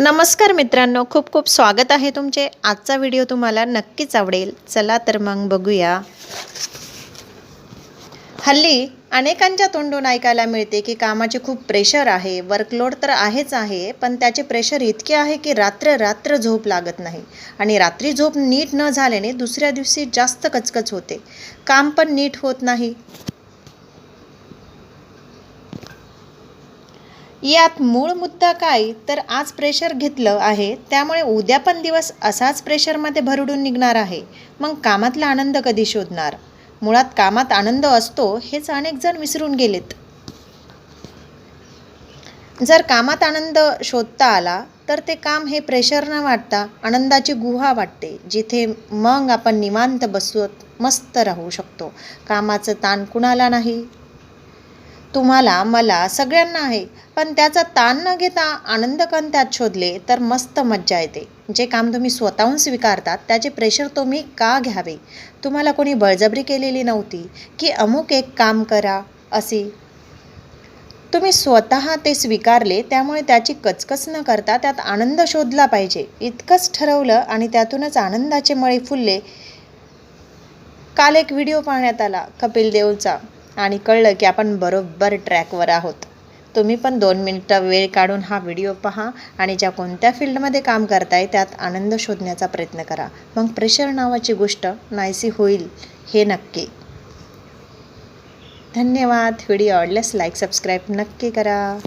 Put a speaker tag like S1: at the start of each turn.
S1: नमस्कार मित्रांनो खूप खूप स्वागत आहे तुमचे. आजचा व्हिडिओ तुम्हाला नक्कीच आवडेल. चला तर मग बघूया. हल्ली अनेकांच्या तोंडून ऐकायला मिळते की कामाचे खूप प्रेशर आहे वर्कलोड तर आहेच आहे पण त्याचे प्रेशर इतके आहे की रात्र रात्र झोप लागत नाही. आणि रात्री झोप नीट न झाल्याने दुसऱ्या दिवशी जास्त कचकच होते. काम पण नीट होत नाही. यात मूळ मुद्दा काय तर आज प्रेशर घेतलं आहे. त्यामुळे उद्या पण दिवस असाच प्रेशरमध्ये भरडून निघणार आहे. मग कामातला आनंद कधी शोधणार? मुळात कामात आनंद असतो हेच अनेक जण विसरून गेलेत. जर कामात आनंद शोधता आला तर ते काम हे प्रेशर न वाटता आनंदाची गुहा वाटते जिथे मग आपण निवांत बसवत मस्त राहू शकतो. कामाचं ताण कुणाला नाही? तुम्हाला मला सगळ्यांना आहे. पण त्याचा ताण न घेता आनंद कण त्यात शोधले तर मस्त मज्जा येते. जे काम तुम्ही स्वतःहून स्वीकारतात त्याचे प्रेशर तुम्ही का घ्यावे? तुम्हाला कोणी बळजबरी केलेली नव्हती की अमुक एक काम करा असे? तुम्ही स्वतः ते स्वीकारले त्यामुळे त्याची कचकच न करता त्यात आनंद शोधला पाहिजे. इतकंच ठरवलं आणि त्यातूनच आनंदाचे मळे फुलले. काल एक व्हिडिओ पाहण्यात आला कपिल देवचा आणि कळलं की आपण बरोबर ट्रॅकवर आहोत. तुम्ही पण दोन मिनटं वेळ काढून हा व्हिडिओ पहा आणि ज्या कोणत्या फील्डमध्ये काम करताय त्यात आनंद शोधण्याचा प्रयत्न करा. मग प्रेशर नावाची गोष्ट नाहीशी होईल हे नक्की. धन्यवाद. व्हिडिओ आवडल्यास लाईक सबस्क्राईब नक्की करा.